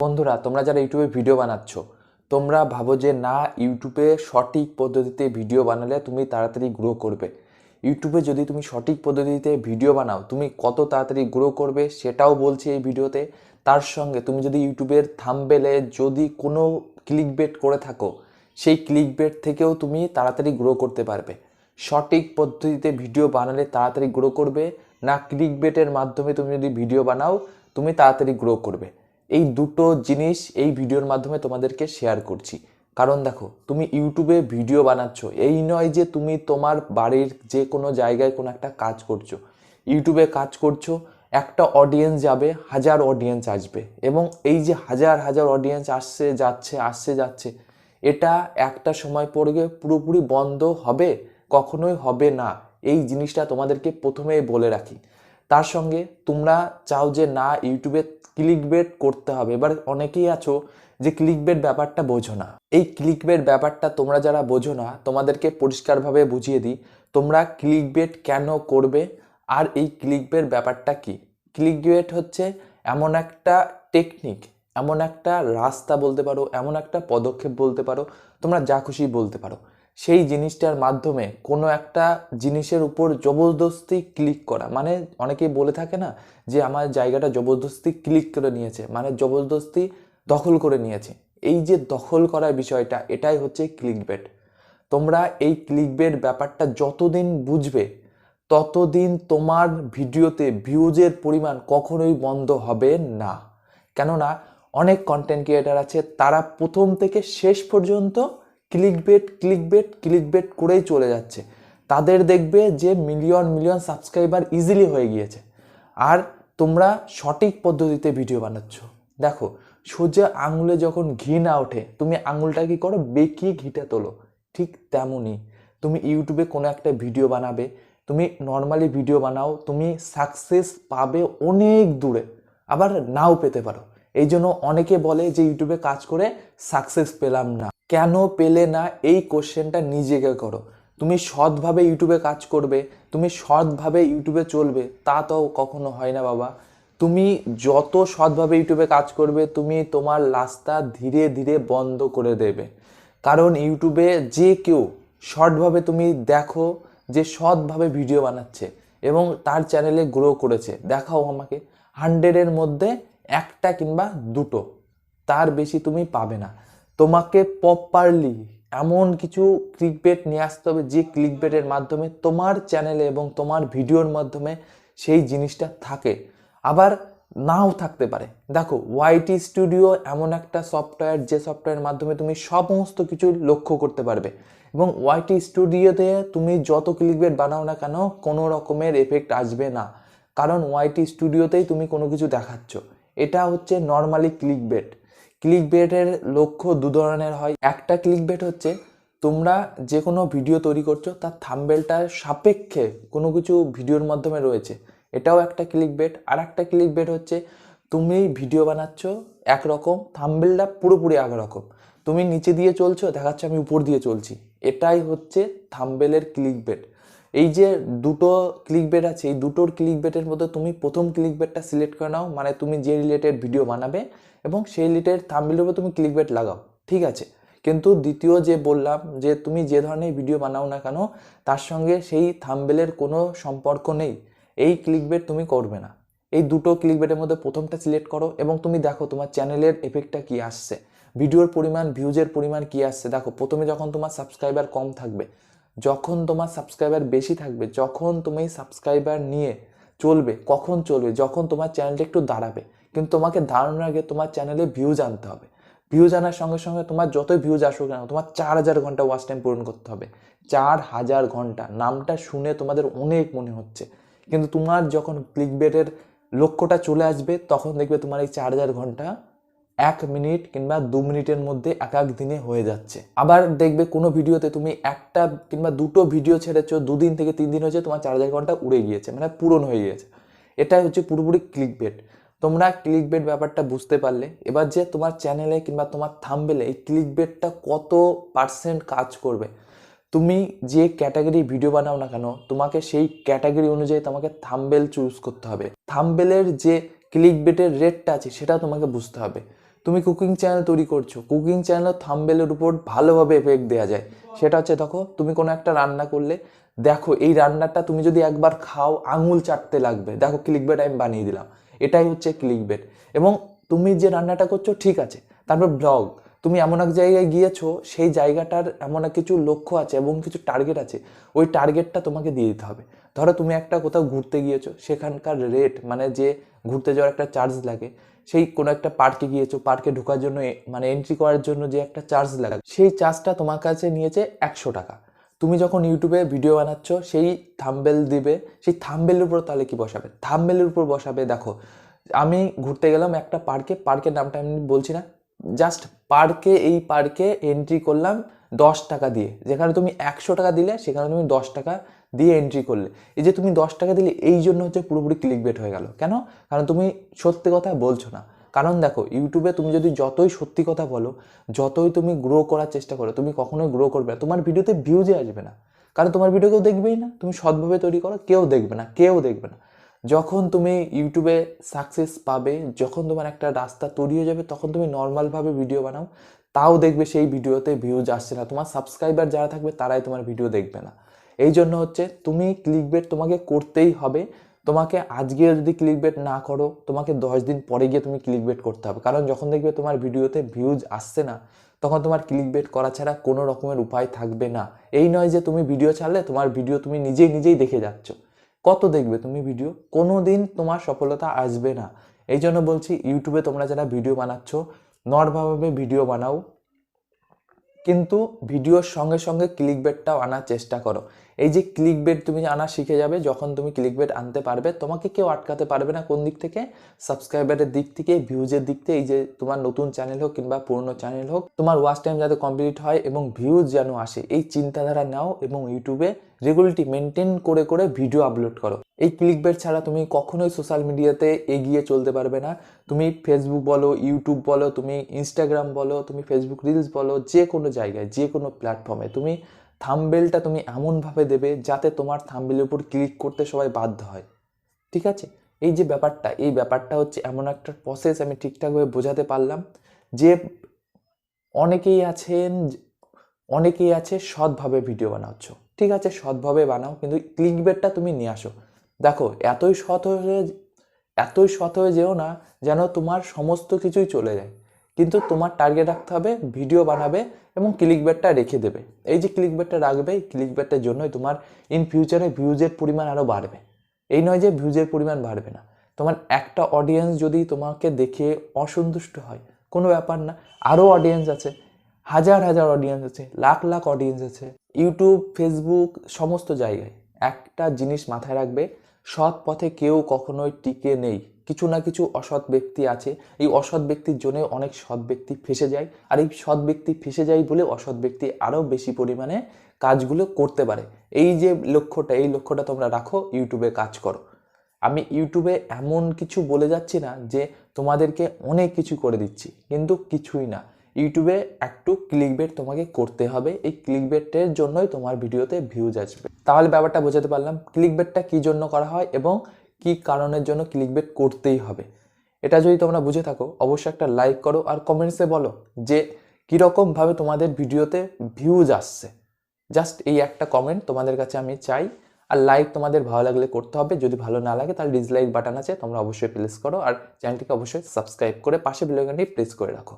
বন্ধুরা, তোমরা যারা ইউটিউবে ভিডিও বানাচ্ছ, তোমরা ভাবো যে না, ইউটিউবে সঠিক পদ্ধতিতে ভিডিও বানালে তুমি তাড়াতাড়ি গ্রো করবে। ইউটিউবে যদি তুমি সঠিক পদ্ধতিতে ভিডিও বানাও, তুমি কত তাড়াতাড়ি গ্রো করবে সেটাও বলছি এই ভিডিওতে তার সঙ্গে তুমি যদি ইউটিউবের থাম্বেলে যদি কোনো ক্লিক বেট করে থাকো, সেই ক্লিক বেট থেকেও তুমি তাড়াতাড়ি গ্রো করতে পারবে। সঠিক পদ্ধতিতে ভিডিও বানালে তাড়াতাড়ি গ্রো করবে, না ক্লিক বেটের মাধ্যমে তুমি যদি ভিডিও বানাও, তুমি তাড়াতাড়ি গ্রো করবে। এই দুটো জিনিস এই ভিডিওর মাধ্যমে তোমাদেরকে শেয়ার করছি। কারণ দেখো, তুমি ইউটিউবে ভিডিও বানাচ্ছ, এই নয় যে তুমি তোমার বাড়ির যে কোনো জায়গায় কোনো একটা কাজ করছ। ইউটিউবে কাজ করছ, একটা অডিয়েন্স যাবে, হাজার অডিয়েন্স আসবে এবং এই যে হাজার হাজার অডিয়েন্স আসছে, যাচ্ছে আসছে, যাচ্ছে, এটা একটা সময় পড়বে, পুরোপুরি বন্ধ হবে, কখনোই হবে না। এই জিনিসটা তোমাদেরকে প্রথমেই বলে রাখি। তার সঙ্গে তোমরা চাও যে না ইউটিউবে ক্লিক বেট করতে হবে। এবার অনেকেই আছো যে ক্লিক বেট ব্যাপারটা বোঝো না। এই ক্লিক বেট ব্যাপারটা তোমরা যারা বোঝো না, তোমাদেরকে পরিষ্কারভাবে বুঝিয়ে দিই, তোমরা ক্লিক বেট কেন করবে আর এই ক্লিক বেট ব্যাপারটা কি? ক্লিক বেট হচ্ছে এমন একটা টেকনিক এমন একটা রাস্তা বলতে পারো, এমন একটা পদক্ষেপ বলতে পারো, তোমরা যা খুশি বলতে পারো। সেই জিনিসটার মাধ্যমে কোনো একটা জিনিসের উপর জবরদস্তি ক্লিক করা। মানে অনেকেই বলে থাকে না যে আমার জায়গাটা জবরদস্তি ক্লিক করে নিয়েছে মানে জবরদস্তি দখল করে নিয়েছে। এই যে দখল করার বিষয়টা, এটাই হচ্ছে ক্লিকবেট তোমরা এই ক্লিকবেট ব্যাপারটা যতদিন বুঝবে, ততদিন তোমার ভিডিওতে ভিউজের পরিমাণ কখনোই বন্ধ হবে না। কেননা, অনেক কন্টেন্ট ক্রিয়েটার আছে, তারা প্রথম থেকে শেষ পর্যন্ত click bait click bait click bait করেই চলে যাচ্ছে। তাদের দেখবে যে মিলিয়ন মিলিয়ন সাবস্ক্রাইবার ইজিলি হয়ে গিয়েছে। আর তোমরা সঠিক পদ্ধতিতে ভিডিও বানাচ্ছ। দেখো, সোজা আঙুলে যখন ঘি না ওঠে, তুমি আঙুলটা কি করো? বেঁকিয়ে ঘিটা তোলো। ঠিক তেমনই। তুমি ইউটিউবে কোনো একটা ভিডিও বানাবে, তুমি নর্মালি ভিডিও বানাও, তুমি সাকসেস পাবে অনেক দূরে। আবার নাও পেতে পারো। এই জন্য অনেকে বলে যে ইউটিউবে কাজ করে সাকসেস পেলাম না। কেন পেলে না? এই কোশ্চেনটা নিজেকে করো। তুমি সৎভাবে ইউটিউবে কাজ করবে, তুমি সৎভাবে ইউটিউবে চলবে, তা তো কখনো হয় না বাবা। তুমি যত সৎভাবে ইউটিউবে কাজ করবে, তুমি তোমার রাস্তা ধীরে ধীরে বন্ধ করে দেবে। কারণ ইউটিউবে যে কেউ শর্টভাবে তুমি দেখো যে সৎভাবে ভিডিও বানাচ্ছে এবং তার চ্যানেলে গ্রো করেছে। দেখাও আমাকে। হান্ড্রেডের মধ্যে একটা কিংবা দুটো, তার বেশি তুমি পাবে না। তোমাকে প্রপারলি এমন কিছু ক্লিকবেট নিয়ে আসতে হবে, যে ক্লিকবেটের মাধ্যমে তোমার চ্যানেলে এবং তোমার ভিডিওর মাধ্যমে সেই জিনিসটা থাকে। আবার নাও থাকতে পারে। দেখো ওয়াইটি স্টুডিও এমন একটা সফটওয়্যার যে সফটওয়্যারের মাধ্যমে তুমি সমস্ত কিছু লক্ষ্য করতে পারবে। এবং ওয়াইটি স্টুডিওতে তুমি যত ক্লিকবেট বানাও না কেন, কোনো রকমের এফেক্ট আসবে না। কারণ ওয়াইটি স্টুডিওতেই তুমি কোনো কিছু দেখাচ্ছ। এটা হচ্ছে নর্মালি ক্লিকবেট ক্লিক বেটের লক্ষ্য দু ধরনের হয়। একটা ক্লিক বেট হচ্ছে তোমরা যে কোনো ভিডিও তৈরি করছ, তার থাম্বেলটার সাপেক্ষে কোনো কিছু ভিডিওর মাধ্যমে রয়েছে। এটাও একটা ক্লিক বেট আর একটা ক্লিক বেট হচ্ছে তুমি ভিডিও বানাচ্ছ একরকম থাম্বেলটা পুরোপুরি একরকম। তুমি নিচে দিয়ে চলছো, দেখাচ্ছ আমি উপর দিয়ে চলছি। এটাই হচ্ছে থাম্বেলের ক্লিক বেট এই যে দুটো ক্লিক বেট আছে, এই দুটোর ক্লিক বেটের মধ্যে তুমি প্রথম ক্লিক বেটটা সিলেক্ট করে নাও মানে তুমি যে রিলেটেড ভিডিও বানাবে এবং সেই রিলেটেড থাম্বেলের উপর তুমি ক্লিক বেট লাগাও, ঠিক আছে? কিন্তু দ্বিতীয় যে বললাম যে তুমি যে ধরনের ভিডিও বানাও না কেন, তার সঙ্গে সেই থাম্বেলের কোনো সম্পর্ক নেই, এই ক্লিক বেট তুমি করবে না। এই দুটো ক্লিক বেটের মধ্যে প্রথমটা সিলেক্ট করো এবং তুমি দেখো তোমার চ্যানেলের এফেক্টটা কি আসছে ভিডিওর পরিমাণ ভিউজের পরিমাণ কি আসছে, দেখো প্রথমে যখন তোমার সাবস্ক্রাইবার কম থাকবে যখন তোমার সাবস্ক্রাইবার বেশি থাকবে, যখন তুমি সাবস্ক্রাইবার নিয়ে চলবে, কখন চলবে, যখন তোমার চ্যানেলটা একটু দাঁড়াবে, কিন্তু তোমাকে দাঁড়ানোর আগে তোমার চ্যানেলে ভিউজ আনতে হবে। ভিউজ আনার সঙ্গে সঙ্গে তোমার যতই ভিউজ আসুক না তোমার চার হাজার ঘণ্টা ওয়াচ টাইম পূরণ করতে হবে। চার হাজার ঘণ্টা, নামটা শুনে তোমাদের অনেক মনে হচ্ছে। কিন্তু তোমার যখন ক্লিক বেটের লক্ষ্যটা চলে আসবে, তখন দেখবে তোমার এই চার হাজার ঘণ্টা এক মিনিট কিংবা দু মিনিটের মধ্যে এক এক দিনে হয়ে যাচ্ছে। আবার দেখবে কোনো ভিডিওতে তুমি একটা কিংবা দুটো ভিডিও ছেড়েছো, দুদিন থেকে তিন দিন হয়েছে, তোমার চার হাজার ঘণ্টা উড়ে গিয়েছে মানে পূরণ হয়ে গিয়েছে। এটাই হচ্ছে পুরোপুরি ক্লিক বেট তোমরা ক্লিক বেট ব্যাপারটা বুঝতে পারলে। এবার যে তোমার চ্যানেলে কিংবা তোমার থাম্বেলে এই ক্লিক বেটটা কত পার্সেন্ট কাজ করবে। তুমি যে ক্যাটাগরি ভিডিও বানাও না কেন, তোমাকে সেই ক্যাটাগরি অনুযায়ী তোমাকে থাম্বেল চুজ করতে হবে। থাম্বেলের যে ক্লিক বেটের রেটটা আছে সেটা তোমাকে বুঝতে হবে। তুমি কুকিং চ্যানেল তৈরি করছ কুকিং চ্যানেল থাম্বেলের উপর ভালোভাবে এফেক্ট দেওয়া যায়। সেটা হচ্ছে দেখো, তুমি কোনো একটা রান্না করলে, দেখো এই রান্নাটা তুমি যদি একবার খাও, আঙুল চাটতে লাগবে। দেখো ক্লিক বেট আমি বানিয়ে দিলাম। এটাই হচ্ছে ক্লিক বেট এবং তুমি যে রান্নাটা করছ, ঠিক আছে। তারপর ব্লগ তুমি এমন এক জায়গায় গিয়েছো, সেই জায়গাটার এমন কিছু লক্ষ্য আছে এবং কিছু টার্গেট আছে। ওই টার্গেটটা তোমাকে দিয়ে দিতে হবে। ধরো তুমি একটা কোথাও ঘুরতে গিয়েছো, সেখানকার রেট মানে যে ঘুরতে যাওয়ার একটা চার্জ লাগে সেই কোনো একটা পার্কে গিয়েছো পার্কে ঢোকার জন্য মানে এন্ট্রি করার জন্য যে একটা চার্জ লাগে, সেই চার্জটা তোমার কাছে নিয়েছে একশো টাকা। তুমি যখন ইউটিউবে ভিডিও বানাচ্ছ, সেই থাম্বেল দিবে, সেই থাম্বেলের উপর তাহলে কি বসাবে? থাম্বেলের উপর বসাবে, দেখো, আমি ঘুরতে গেলাম একটা পার্কে পার্কের নামটা আমি বলছি না জাস্ট পার্কে এই পার্কে এন্ট্রি করলাম দশ টাকা দিয়ে। যেখানে তুমি একশো টাকা দিলে, সেখানে তুমি দশ টাকা দিয়ে এন্ট্রি করলে। এই যে তুমি দশ টাকা দিলে, এই জন্য হচ্ছে পুরোপুরি ক্লিক বেট হয়ে গেল। কেন? কারণ তুমি সত্যি কথা বলছো না। কারণ দেখো ইউটিউবে তুমি যদি যতই সত্যি কথা বলো, যতই তুমি গ্রো করার চেষ্টা করো, তুমি কখনোই গ্রো করবে না। তোমার ভিডিওতে ভিউজে আসবে না। কারণ তোমার ভিডিও কেউ দেখবেই না। তুমি সৎভাবে তৈরি করো, কেউ দেখবে না, কেউ দেখবে না। যখন তুমি ইউটিউবে সাকসেস পাবে, যখন তোমার একটা রাস্তা তৈরি হয়ে যাবে, তখন তুমি নর্মালভাবে ভিডিও বানাও। তাও দেখবে সেই ভিডিওতে ভিউজ আসছে না। তোমার সাবস্ক্রাইবার যারা থাকবে, তারাই তোমার ভিডিও দেখবে না। এই জন্য হচ্ছে তুমি ক্লিক বেট তোমাকে করতেই হবে। তোমাকে আজকে যদি ক্লিক বেট না করো, তোমাকে দশ দিন পরে গিয়ে তুমি ক্লিক বেট করতে হবে। কারণ যখন দেখবে তোমার ভিডিওতে ভিউজ আসছে না, তখন তোমার ক্লিক বেট করা ছাড়া কোনো রকমের উপায় থাকবে না। এই নয় যে তুমি ভিডিও ছাড়লে তোমার ভিডিও তুমি নিজেই নিজেই দেখে যাচ্ছ। কত দেখবে তুমি ভিডিও কোনো দিন তোমার সফলতা আসবে না। এই জন্য বলছি ইউটিউবে তোমরা যারা ভিডিও বানাচ্ছ, নর্মালভাবে ভিডিও বানাও। কিন্তু ভিডিওর সঙ্গে সঙ্গে ক্লিক বেটটাও আনার চেষ্টা করো। এই যে ক্লিক বেট তুমি আনা শিখে যাবে, যখন তুমি ক্লিক বেট আনতে পারবে, তোমাকে কেউ আটকাতে পারবে না কোন দিক থেকে? সাবস্ক্রাইবারের দিক থেকে ভিউজের দিক থেকে, এই যে তোমার নতুন চ্যানেল হোক কিংবা পুরনো চ্যানেল হোক, তোমার ওয়াচ টাইম যাতে কমপ্লিট হয় এবং ভিউজ যেন আসে, এই চিন্তাধারা নাও এবং ইউটিউবে রেগুলারিটি মেনটেন করে করে ভিডিও আপলোড করো। এই ক্লিক বেট ছাড়া তুমি কখনোই সোশ্যাল মিডিয়াতে এগিয়ে চলতে পারবে না। তুমি ফেসবুক বলো ইউটিউব বলো, তুমি ইনস্টাগ্রাম বলো, তুমি ফেসবুক রিলস বলো, যে কোনো জায়গায়, যে কোনো প্ল্যাটফর্মে তুমি থাম্বেলটা তুমি এমনভাবে দেবে যাতে তোমার থাম্বেলের উপর ক্লিক করতে সবাই বাধ্য হয়। ঠিক আছে? এই যে ব্যাপারটা, এই ব্যাপারটা হচ্ছে এমন একটা প্রসেস আমি ঠিকঠাকভাবে বোঝাতে পারলাম যে অনেকেই আছেন, অনেকেই আছে সৎভাবে ভিডিও বানাচ্ছ। ঠিক আছে? সৎভাবে বানাও, কিন্তু ক্লিক বেটটা তুমি নিয়ে আসো। দেখো, এতই সৎ হয়ে, এতই সৎ হয়ে যেও না যেন তোমার সমস্ত কিছুই চলে যায়। কিন্তু তোমার টার্গেট রাখতে হবে ভিডিও বানাবে এবং ক্লিক বেটটা রেখে দেবে। এই যে ক্লিক বেটটা রাখবে ক্লিক বেটটার জন্যই তোমার ইন ফিউচারে ভিউজের পরিমাণ আরও বাড়বে। এই নয় যে ভিউজের পরিমাণ বাড়বে না। তোমার একটা অডিয়েন্স যদি তোমাকে দেখে অসন্তুষ্ট হয়, কোনো ব্যাপার না আরও অডিয়েন্স আছে, হাজার হাজার অডিয়েন্স আছে, লাখ লাখ অডিয়েন্স আছে ইউটিউব ফেসবুক সমস্ত জায়গায় একটা জিনিস মাথায় রাখবে সৎ পথে কেউ কখনোই টিকে নেই। কিছু না কিছু অসৎ ব্যক্তি আছে। এই অসৎ ব্যক্তির জন্য অনেক সৎ ব্যক্তি ফেসে যায়। আর এই সৎ ব্যক্তি ফেসে যায় বলে অসৎ ব্যক্তি আরও বেশি পরিমাণে কাজগুলো করতে পারে। এই যে লক্ষ্যটা, এই লক্ষ্যটা তোমরা রাখো, ইউটিউবে কাজ করো। আমি ইউটিউবে এমন কিছু বলে যাচ্ছি না যে তোমাদেরকে অনেক কিছু করে দিচ্ছি, কিন্তু কিছুই না। ইউটিউবে একটু ক্লিকবেট তোমাকে করতে হবে। এই ক্লিকবেটের জন্যই তোমার ভিডিওতে ভিউজ আসবে। তাহলে ব্যাপারটা বোঝাতে পারলাম ক্লিক ক্লিকবেটটা কী জন্য করা হয় এবং কী কারণের জন্য ক্লিক ক্লিকবেট করতেই হবে। এটা যদি তোমরা বুঝে থাকো, অবশ্যই একটা লাইক করো আর কমেন্টসে বলো যে কীরকমভাবে তোমাদের ভিডিওতে ভিউজ আসছে। জাস্ট এই একটা কমেন্ট তোমাদের কাছে আমি চাই আর লাইক তোমাদের ভালো লাগলে করতে হবে। যদি ভালো না লাগে তাহলে ডিসলাইক বাটন আছে, তোমরা অবশ্যই প্রেস করো আর চ্যানেলটিকে অবশ্যই সাবস্ক্রাইব করে পাশে বেল প্রেস করে রাখো।